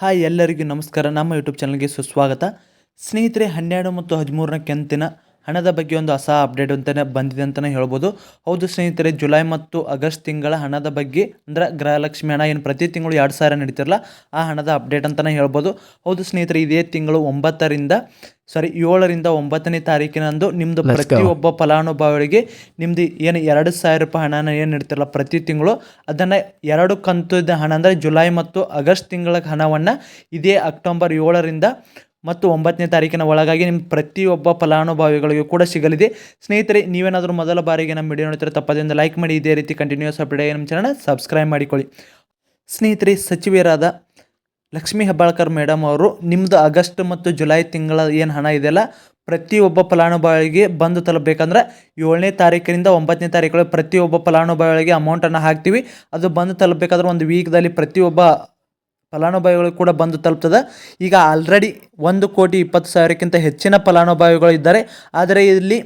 Hi ಎಲ್ಲರಿಗೂ ನಮಸ್ಕಾರ. ನಮ್ಮ ಯೂಟ್ಯೂಬ್ ಚಾನಲ್ಗೆ ಸುಸ್ವಾಗತ. ಸ್ನೇಹಿತರೆ, ಹನ್ನೆರಡು ಮತ್ತು ಹದಿಮೂರನೇ ಕಂತಿನ ಹಣದ ಬಗ್ಗೆ ಒಂದು ಹೊಸ ಅಪ್ಡೇಟ್ ಅಂತಲೇ ಬಂದಿದೆ ಅಂತಲೇ ಹೇಳ್ಬೋದು. ಹೌದು ಸ್ನೇಹಿತರೆ, ಜುಲೈ ಮತ್ತು ಆಗಸ್ಟ್ ತಿಂಗಳ ಹಣದ ಬಗ್ಗೆ ಅಂದ್ರೆ ಗೃಹಲಕ್ಷ್ಮಿ ಹಣ ಏನು ಪ್ರತಿ ತಿಂಗಳು ಎರಡು ಸಾವಿರ ನಡೀತಿರಲ್ಲ ಆ ಹಣದ ಅಪ್ಡೇಟ್ ಅಂತಲೇ ಹೇಳ್ಬೋದು. ಹೌದು ಸ್ನೇಹಿತರೆ, ಇದೇ ತಿಂಗಳು ಒಂಬತ್ತರಿಂದ ಸಾರಿ ಏಳರಿಂದ ಒಂಬತ್ತನೇ ತಾರೀಕಿನಂದು ನಿಮ್ಮದು ಪ್ರತಿಯೊಬ್ಬ ಫಲಾನುಭವಿಗಳಿಗೆ ನಿಮ್ದು ಏನು ಎರಡು ಸಾವಿರ ರೂಪಾಯಿ ಹಣನ ಏನು ಇಡ್ತಿರಲ್ಲ ಪ್ರತಿ ತಿಂಗಳು ಅದನ್ನು ಎರಡು ಕಂತದ ಹಣ ಅಂದರೆ ಜುಲೈ ಮತ್ತು ಆಗಸ್ಟ್ ತಿಂಗಳ ಹಣವನ್ನು ಇದೇ ಅಕ್ಟೋಬರ್ ಏಳರಿಂದ ಮತ್ತು ಒಂಬತ್ತನೇ ತಾರೀಕಿನ ಒಳಗಾಗಿ ನಿಮ್ಮ ಪ್ರತಿಯೊಬ್ಬ ಫಲಾನುಭವಿಗಳಿಗೂ ಕೂಡ ಸಿಗಲಿದೆ. ಸ್ನೇಹಿತರೆ ನೀವೇನಾದರೂ ಮೊದಲ ಬಾರಿಗೆ ನಮ್ಮ ವಿಡಿಯೋ ನೋಡ್ತಾರೆ ತಪ್ಪದಿಂದ ಲೈಕ್ ಮಾಡಿ ಇದೇ ರೀತಿ ಕಂಟಿನ್ಯೂಸ್ ಅಪ್ಡೇಟ್ ನಮ್ಮ ಚಾನಲ್ ಸಬ್ಸ್ಕ್ರೈಬ್ ಮಾಡಿಕೊಳ್ಳಿ. ಸ್ನೇಹಿತರೆ ಸಚಿವರಾದ ಲಕ್ಷ್ಮೀ ಹೆಬ್ಬಾಳ್ಕರ್ ಮೇಡಮ್ ಅವರು ನಿಮ್ಮದು ಆಗಸ್ಟ್ ಮತ್ತು ಜುಲೈ ತಿಂಗಳ ಏನು ಹಣ ಇದೆಯಲ್ಲ, ಪ್ರತಿಯೊಬ್ಬ ಫಲಾನುಭವಿಗೆ ಬಂದು ತಲುಪಬೇಕಂದ್ರೆ ಏಳನೇ ತಾರೀಕಿನಿಂದ ಒಂಬತ್ತನೇ ತಾರೀಕು ಪ್ರತಿಯೊಬ್ಬ ಫಲಾನುಭವಿಗಳಿಗೆ ಅಮೌಂಟನ್ನು ಹಾಕ್ತೀವಿ. ಅದು ಬಂದು ತಲುಪಬೇಕಾದ್ರೆ ಒಂದು ವೀಕ್ದಲ್ಲಿ ಪ್ರತಿಯೊಬ್ಬ ಫಲಾನುಭವಿಗಳು ಕೂಡ ಬಂದು ತಲುಪ್ತದೆ. ಈಗ ಆಲ್ರೆಡಿ ಒಂದು ಕೋಟಿ ಇಪ್ಪತ್ತು ಸಾವಿರಕ್ಕಿಂತ ಹೆಚ್ಚಿನ ಫಲಾನುಭವಿಗಳು ಇದ್ದಾರೆ. ಆದರೆ ಇಲ್ಲಿ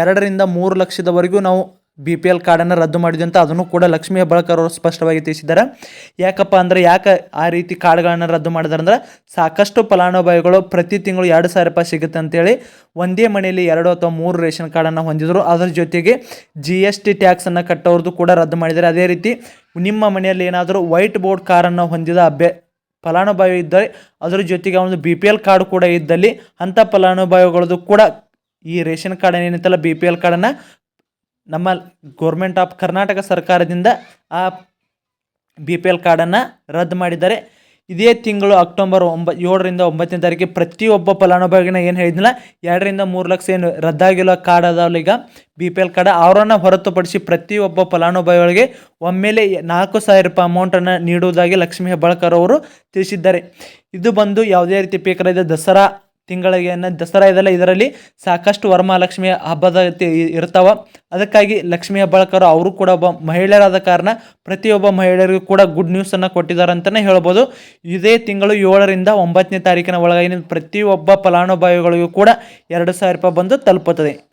ಎರಡರಿಂದ ಮೂರು ಲಕ್ಷದವರೆಗೂ ನಾವು ಬಿ ಪಿ ಎಲ್ ಕಾರ್ಡನ್ನು ರದ್ದು ಮಾಡಿದೆ ಅಂತ ಅದನ್ನು ಕೂಡ ಲಕ್ಷ್ಮೀ ಹೆಬ್ಬಾಳ್ಕರ್ ಅವರು ಸ್ಪಷ್ಟವಾಗಿ ತಿಳಿಸಿದ್ದಾರೆ. ಯಾಕಪ್ಪ ಅಂದರೆ ಯಾಕೆ ಆ ರೀತಿ ಕಾರ್ಡ್ಗಳನ್ನು ರದ್ದು ಮಾಡಿದಾರೆ ಅಂದ್ರೆ ಸಾಕಷ್ಟು ಫಲಾನುಭವಿಗಳು ಪ್ರತಿ ತಿಂಗಳು ಎರಡು ಸಾವಿರ ರೂಪಾಯಿ ಸಿಗುತ್ತೆ ಅಂತೇಳಿ ಒಂದೇ ಮನೆಯಲ್ಲಿ ಎರಡು ಅಥವಾ ಮೂರು ರೇಷನ್ ಕಾರ್ಡನ್ನು ಹೊಂದಿದ್ರು. ಅದರ ಜೊತೆಗೆ ಜಿ ಎಸ್ ಟಿ ಟ್ಯಾಕ್ಸನ್ನು ಕಟ್ಟೋರ್ದು ಕೂಡ ರದ್ದು ಮಾಡಿದ್ದಾರೆ. ಅದೇ ರೀತಿ ನಿಮ್ಮ ಮನೆಯಲ್ಲಿ ಏನಾದರೂ ವೈಟ್ ಬೋರ್ಡ್ ಕಾರನ್ನು ಹೊಂದಿದ ಅಭ್ಯ, ಫಲಾನುಭವಿ ಇದ್ದರೆ ಅದರ ಜೊತೆಗೆ ಒಂದು ಬಿ ಪಿ ಎಲ್ ಕಾರ್ಡ್ ಕೂಡ ಇದ್ದಲ್ಲಿ ಅಂಥ ಫಲಾನುಭವಿಗಳದ್ದು ಕೂಡ ಈ ರೇಷನ್ ಕಾರ್ಡನ್ನು ಏನಿತ್ತಲ್ಲ ಬಿ ಪಿ ಎಲ್ ಕಾರ್ಡನ್ನು ನಮ್ಮ ಗೋರ್ಮೆಂಟ್ ಆಫ್ ಕರ್ನಾಟಕ ಸರ್ಕಾರದಿಂದ ಆ ಬಿ ಪಿ ಎಲ್ ಕಾರ್ಡನ್ನು ರದ್ದು ಮಾಡಿದ್ದಾರೆ. ಇದೇ ತಿಂಗಳು ಅಕ್ಟೋಬರ್ ಒಂಬ ಏಳರಿಂದ ಒಂಬತ್ತನೇ ತಾರೀಕಿಗೆ ಪ್ರತಿಯೊಬ್ಬ ಫಲಾನುಭವಿಗಿನ ಏನು ಹೇಳಿದ್ನಲ್ಲ, ಎರಡರಿಂದ ಮೂರು ಲಕ್ಷ ಏನು ರದ್ದಾಗಿರೋ ಕಾರ್ಡ್ ಅದಾವಲ್ಲ ಈಗ ಬಿ ಪಿ ಎಲ್ ಕಾರ್ಡ್ ಅವರನ್ನು ಹೊರತುಪಡಿಸಿ ಪ್ರತಿಯೊಬ್ಬ ಫಲಾನುಭವಿಗಳಿಗೆ ಒಮ್ಮೆಲೆ ನಾಲ್ಕು ಸಾವಿರ ರೂಪಾಯಿ ಅಮೌಂಟನ್ನು ನೀಡುವುದಾಗಿ ಲಕ್ಷ್ಮೀ ಹೆಬ್ಬಾಳ್ಕರ್ ಅವರು ತಿಳಿಸಿದ್ದಾರೆ. ಇದು ಬಂದು ಯಾವುದೇ ರೀತಿ ಬೇಕಾದ ದಸರಾ ತಿಂಗಳಿಗೆ ದಸರಾ ಇದೆಲ್ಲ ಇದರಲ್ಲಿ ಸಾಕಷ್ಟು ವರಮಹಾಲಕ್ಷ್ಮಿ ಹಬ್ಬದ ಇರ್ತಾವ. ಅದಕ್ಕಾಗಿ ಲಕ್ಷ್ಮಿ ಹೆಬ್ಬಾಳ್ಕರ್ ಅವರು ಕೂಡ ಒಬ್ಬ ಮಹಿಳೆಯರಾದ ಕಾರಣ ಪ್ರತಿಯೊಬ್ಬ ಮಹಿಳೆಯರಿಗೂ ಕೂಡ ಗುಡ್ ನ್ಯೂಸನ್ನು ಕೊಟ್ಟಿದ್ದಾರೆ ಅಂತಲೇ ಹೇಳ್ಬೋದು. ಇದೇ ತಿಂಗಳು ಏಳರಿಂದ ಒಂಬತ್ತನೇ ತಾರೀಕಿನ ಒಳಗಾಗಿ ಪ್ರತಿಯೊಬ್ಬ ಫಲಾನುಭವಿಗಳಿಗೂ ಕೂಡ ಎರಡು ಸಾವಿರ ರೂಪಾಯಿ ಬಂದು ತಲುಪುತ್ತದೆ.